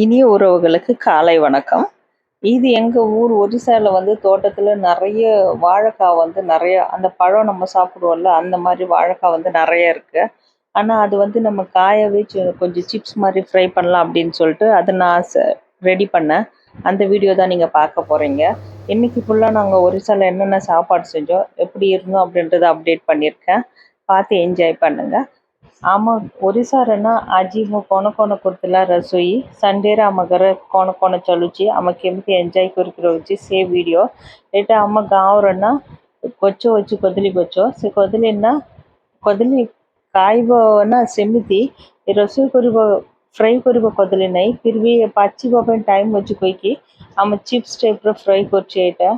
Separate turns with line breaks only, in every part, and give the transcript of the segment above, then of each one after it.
இனிய உறவுகளுக்கு காலை வணக்கம். இது எங்கள் ஊர் ஒரிசாவில் வந்து தோட்டத்தில் நிறைய வாழைக்காய் வந்து நிறைய அந்த பழம் நம்ம சாப்பிடுவோம்ல அந்த மாதிரி வாழைக்காய் வந்து நிறைய இருக்குது ஆனால் அது வந்து நம்ம காயவே கொஞ்சம் சிப்ஸ் மாதிரி ஃப்ரை பண்ணலாம் அப்படின்னு சொல்லிட்டு அதை நான் ரெடி பண்ணேன். அந்த வீடியோ தான் நீங்கள் பார்க்க போகிறீங்க இன்றைக்கி ஃபுல்லாக நாங்கள் ஒரிசாவில் என்னென்ன சாப்பாடு செஞ்சோம் எப்படி இருந்தோம் அப்படின்றத அப்டேட் பண்ணியிருக்கேன். பார்த்து என்ஜாய் பண்ணுங்கள் ଆମ ଓଡ଼ିଶାରେ ନା ଆଜି ମୁଁ କ'ଣ କ'ଣ କରିଥିଲା ରୋଷେଇ ସଣ୍ଡେରେ ଆମ ଘରେ କ'ଣ କ'ଣ ଚାଲୁଛି ଆମେ କେମିତି ଏନ୍ଜୟ କରିକି ରହୁଛି ସେ ଭିଡ଼ିଓ ଏଇଟା ଆମ ଗାଁର ନା ଗଛ ଅଛି କଦଳୀ ଗଛ ସେ କଦଳୀ ନା କଦଳୀ ଖାଇବ ନା ସେମିତି ରୋଷେଇ କରିବ ଫ୍ରାଏ କରିବ କଦଳୀ ନାହିଁ ଫିର୍ ବି ପାଚିବା ପାଇଁ ଟାଇମ୍ ଅଛି କହିକି ଆମେ ଚିପ୍ସ ଟାଇପ୍ର ଫ୍ରାଏ କରୁଛି ଏଇଟା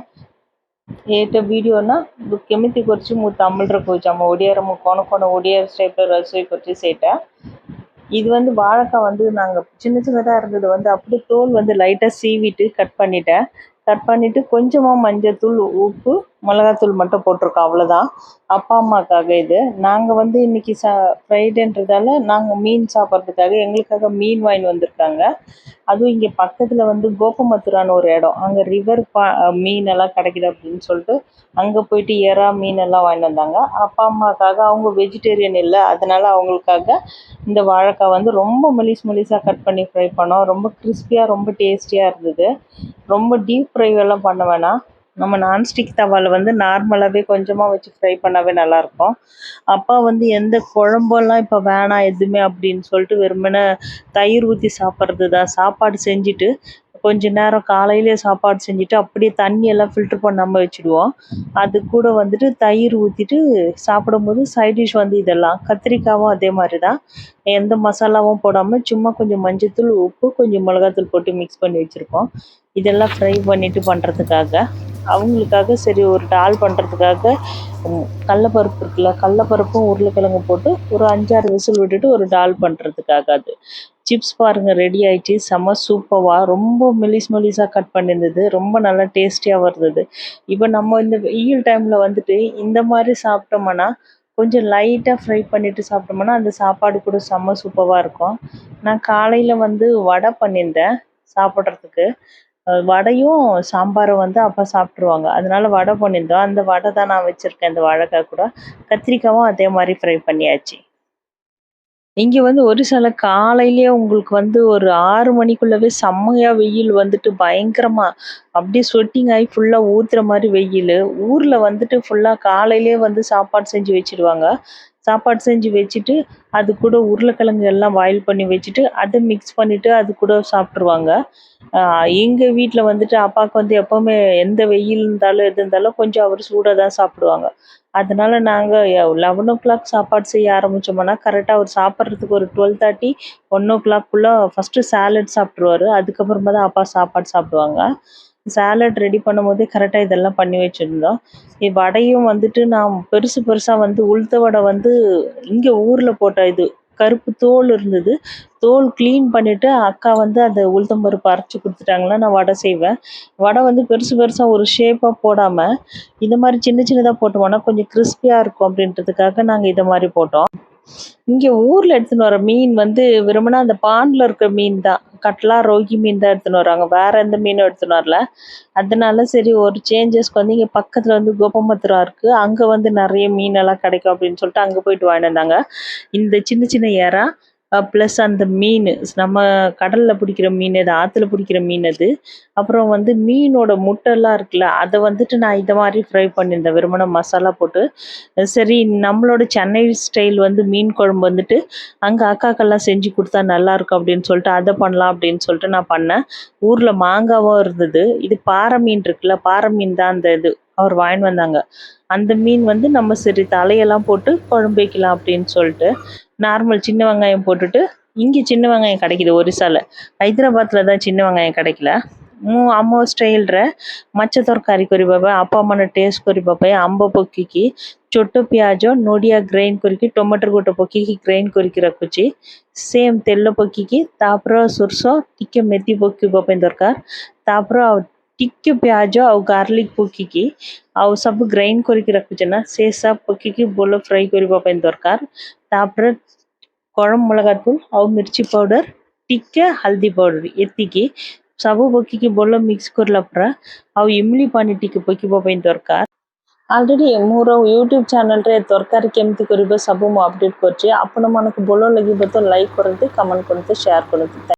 ଏଇଟା ଭିଡ଼ିଓ ନା ମୁଁ କେମିତି କରିଛି ମୁଁ ତାମିଲରେ କହୁଛି ଆମ ଓଡ଼ିଆରେ ମୁଁ କ'ଣ କ'ଣ ଓଡ଼ିଆ டைப்பில் ରୋଷେଇ କରିଛି ସେଇଟା இது வந்து வாழைக்காய் வந்து நாங்கள் சின்ன சின்னதாக இருந்தது வந்து அப்படியே தோல் வந்து லைட்டாக சீவிட்டு கட் பண்ணிட்டேன் கட் பண்ணிவிட்டு கொஞ்சமாக மஞ்சத்தூள் உப்பு மிளகாத்தூள் மட்டும் போட்டிருக்கோம் அவ்வளோதான் அப்பா அம்மாக்காக இது. நாங்கள் வந்து இன்றைக்கி சா ஃப்ரைடேன்றதால நாங்கள் மீன் சாப்பிட்றதுக்காக எங்களுக்காக மீன் வாங்கி வந்திருக்காங்க. அதுவும் இங்கே பக்கத்தில் வந்து கோபமத்துரான்னு ஒரு இடம். அங்கே ரிவர் பா மீனெல்லாம் கிடைக்கிது அப்படின்னு சொல்லிட்டு அங்கே போயிட்டு எறா மீன் எல்லாம் வந்தாங்க. அப்பா அம்மாக்காக அவங்க வெஜிடேரியன் இல்லை. அதனால் அவங்களுக்காக இந்த வாழைக்காய் வந்து ரொம்ப மெலிஸ் மெலிஸாக கட் பண்ணி ஃப்ரை பண்ணோம். ரொம்ப கிறிஸ்பியாக ரொம்ப டேஸ்டியாக இருந்தது. ரொம்ப டீப் ஃப்ரை எல்லாம் பண்ண வேணாம். நம்ம நான்ஸ்டிக் தவாவில் வந்து நார்மலாகவே கொஞ்சமாக வச்சு ஃப்ரை பண்ணாவே நல்லாயிருக்கும். அப்பா வந்து எந்த குழம்பெல்லாம் இப்போ வேணாம் எதுவுமே அப்படின்னு சொல்லிட்டு வெறுமனே தயிர் ஊற்றி சாப்பிட்றது தான் சாப்பாடு செஞ்சுட்டு கொஞ்ச நேரம் காலையிலே சாப்பாடு செஞ்சுட்டு அப்படியே தண்ணி எல்லாம் ஃபில்டர் பண்ணாமல் வச்சுடுவோம். அது கூட வந்துட்டு தயிர் ஊற்றிட்டு சாப்பிடும்போது சைட் டிஷ் வந்து இதெல்லாம் கத்திரிக்காவும் அதே மாதிரி தான் எந்த மசாலாவும் போடாமல் சும்மா கொஞ்சம் மஞ்சத்தூள் உப்பு கொஞ்சம் மிளகாத்தூள் போட்டு மிக்ஸ் பண்ணி வச்சுருக்கோம் இதெல்லாம் ஃப்ரை பண்ணிட்டு பண்ணுறதுக்காக அவங்களுக்காக சரி ஒரு டால் பண்ணுறதுக்காக கடலப்பருப்பு இருக்குல்ல கடலப்பருப்பும் உருளைக்கிழங்கு போட்டு ஒரு அஞ்சாறு விசில் விட்டுட்டு ஒரு டால் பண்ணுறதுக்காக அது. சிப்ஸ் பாருங்கள் ரெடி ஆயிடுச்சு செம்ம சூப்பராக ரொம்ப மெலிஸ் மெலிஸாக கட் பண்ணியிருந்தது ரொம்ப நல்லா டேஸ்டியாக வருது. இப்போ நம்ம இந்த வெயில் டைமில் வந்துட்டு இந்த மாதிரி சாப்பிட்டோம்னா கொஞ்சம் லைட்டாக ஃப்ரை பண்ணிவிட்டு சாப்பிட்டோம்னா அந்த சாப்பாடு கூட செம்ம சூப்பராக இருக்கும். நான் காலையில் வந்து வடை பண்ணியிருந்தேன் சாப்பிட்றதுக்கு. வடையும் சாம்பாரும் வந்து அப்பா சாப்பிட்ருவாங்க அதனால வடை பண்ணியிருந்தோம். அந்த வடை தான் நான் வச்சுருக்கேன் இந்த வாழைக்காய் கூட. கத்திரிக்காவும் அதே மாதிரி ஃப்ரை பண்ணியாச்சு. இங்க வந்து ஒரு சில காலையிலேயே உங்களுக்கு வந்து ஒரு ஆறு மணிக்குள்ளவே செம்மையா வெயில் வந்துட்டு பயங்கரமா அப்படியே ஸ்வெட்டிங் ஆகி ஃபுல்லா ஊத்துற மாதிரி வெயில். ஊர்ல வந்துட்டு ஃபுல்லா காலையிலேயே வந்து சாப்பாடு செஞ்சு வச்சிருவாங்க. சாப்பாடு செஞ்சு வச்சுட்டு அது கூட உருளைக்கிழங்கு எல்லாம் பாயில் பண்ணி வச்சுட்டு அதை மிக்ஸ் பண்ணிவிட்டு அது கூட சாப்பிட்ருவாங்க எங்கள் வீட்டில் வந்துட்டு அப்பாவுக்கு வந்து எப்போவுமே எந்த வெயில் இருந்தாலும் எது இருந்தாலும் கொஞ்சம் அவர் சூடாக தான் சாப்பிடுவாங்க. அதனால் நாங்கள் லெவன் ஓ கிளாக் சாப்பாடு செய்ய ஆரம்பித்தோம்னா கரெக்டாக அவர் சாப்பிட்றதுக்கு ஒரு டுவெல் தேர்ட்டி ஒன் ஓ கிளாக்குள்ளே ஃபஸ்ட்டு சாலட் சாப்பிட்ருவாரு அதுக்கப்புறமா தான் அப்பா சாப்பாடு சாப்பிடுவாங்க. சாலட் ரெடி பண்ணும்போதே கரெக்டாக இதெல்லாம் பண்ணி வச்சுருந்தோம். வடையும் வந்துட்டு நான் பெருசு பெருசாக வந்து உளுத்த வடை வந்து இங்கே ஊரில் போட்ட இது கருப்பு தோல் இருந்தது. தோல் க்ளீன் பண்ணிவிட்டு அக்கா வந்து அந்த உளுத்தம்பருப்பு அரைச்சி கொடுத்துட்டாங்கன்னா நான் வடை செய்வேன். வடை வந்து பெருசு பெருசாக ஒரு ஷேப்பாக போடாமல் இந்த மாதிரி சின்ன சின்னதாக போட்டோம்னா கொஞ்சம் கிறிஸ்பியாக இருக்கும் அப்படின்றதுக்காக நாங்கள் இதை மாதிரி போட்டோம். இங்கே ஊரில் எடுத்துன்னு வர மீன் வந்து விரும்பினா அந்த பாண்டில் இருக்க மீன் தான். கட்லா ரோகி மீன் தான் எடுத்துன்னு வராங்க. வேற எந்த மீனும் எடுத்துன்னு வரல. அதனால சரி ஒரு சேஞ்சஸ்க்கு வந்து இங்கே பக்கத்தில் வந்து கோபமத்துரா இருக்குது அங்கே வந்து நிறைய மீனெல்லாம் கிடைக்கும் அப்படின்னு சொல்லிட்டு அங்கே போயிட்டு வாங்கிட்டு வந்தாங்க. இந்த சின்ன சின்ன ஏரா ப்ளஸ் அந்த மீன் நம்ம கடலில் பிடிக்கிற மீன் இது ஆற்றுல பிடிக்கிற மீன் அது. அப்புறம் வந்து மீனோட முட்டைலாம் இருக்குல்ல அதை வந்துட்டு நான் இதை மாதிரி ஃப்ரை பண்ணியிருந்தேன். வெறுமனை மசாலா போட்டு. சரி நம்மளோட சென்னை ஸ்டைல் வந்து மீன் குழம்பு வந்துட்டு அங்கே அக்காக்கெல்லாம் செஞ்சு கொடுத்தா நல்லாயிருக்கும் அப்படின்னு சொல்லிட்டு அதை பண்ணலாம் அப்படின்னு சொல்லிட்டு நான் பண்ணேன். ஊரில் மாங்காவும் இருந்தது. இது பாறை மீன் இருக்குல்ல பாறை மீன் தான் அந்த இது. அவர் வாங்கிட்டு வந்தாங்க அந்த மீன் வந்து நம்ம சரி தலையெல்லாம் போட்டு குழம்பு வைக்கலாம் அப்படின்னு சொல்லிட்டு நார்மல் சின்ன வெங்காயம் போட்டுட்டு இங்கே சின்ன வெங்காயம் கிடைக்குது ஒரிசால ஹைதராபாத்தில் தான் சின்ன வெங்காயம் கிடைக்கல ମୁଁ ଆମ ଷ୍ଟାଇଲ୍ରେ ମାଛ ତରକାରୀ କରିବା ପାଇଁ ଆପଣମାନେ ଟେଷ୍ଟ କରିବା ପାଇଁ ଆମ୍ବ ପକେଇକି ଛୋଟ ପିଆଜ ନଡ଼ିଆ ଗ୍ରାଇଣ୍ଡ କରିକି ଟମାଟର ଗୋଟେ ପକେଇକି ଗ୍ରାଇଣ୍ଡ କରିକି ରଖୁଛି ସେମ୍ ତେଲ ପକେଇକି ତାପରେ ସୋରିଷ ଟିକେ ମେଥି ପକେଇବା ପାଇଁ ଦରକାର ତାପରେ ଆଉ ଟିକେ ପିଆଜ ଆଉ ଗାର୍ଲିକ୍ ପକିକି ଆଉ ସବୁ ଗ୍ରାଇଣ୍ଡ କରିକି ରଖୁଛେ ନା ସେ ସବୁ ପକିକି ଭଲ ଫ୍ରାଏ କରିବା ପାଇଁ ଦରକାର ତାପରେ କରମ ମଲଗା ଧୂଲ ଆଉ ମିର୍ଚି ପାଉଡ଼ର ଟିକେ ହଳଦୀ ପାଉଡ଼ର ଏତିକି ସବୁ ପକିକି ଭଲ ମିକ୍ସ କରିଲା ପରେ ଆଉ ଇମିଲି ପାଣି ଟିକେ ପକିବା ପାଇଁ ଦରକାର ଅଲରେଡ଼ି ମୋର ୟୁଟ୍ୟୁବ୍ ଚ୍ୟାନେଲ୍ରେ ତରକାରୀ କେମିତି କରିବ ସବୁ ମୁଁ ଅପଡ଼େଟ୍ କରିଛି ଆପଣମାନଙ୍କୁ ଭଲ ଲାଗିବ ତ ଲାଇକ୍ କରନ୍ତୁ କମେଣ୍ଟ କରନ୍ତୁ ସେୟାର କରନ୍ତୁ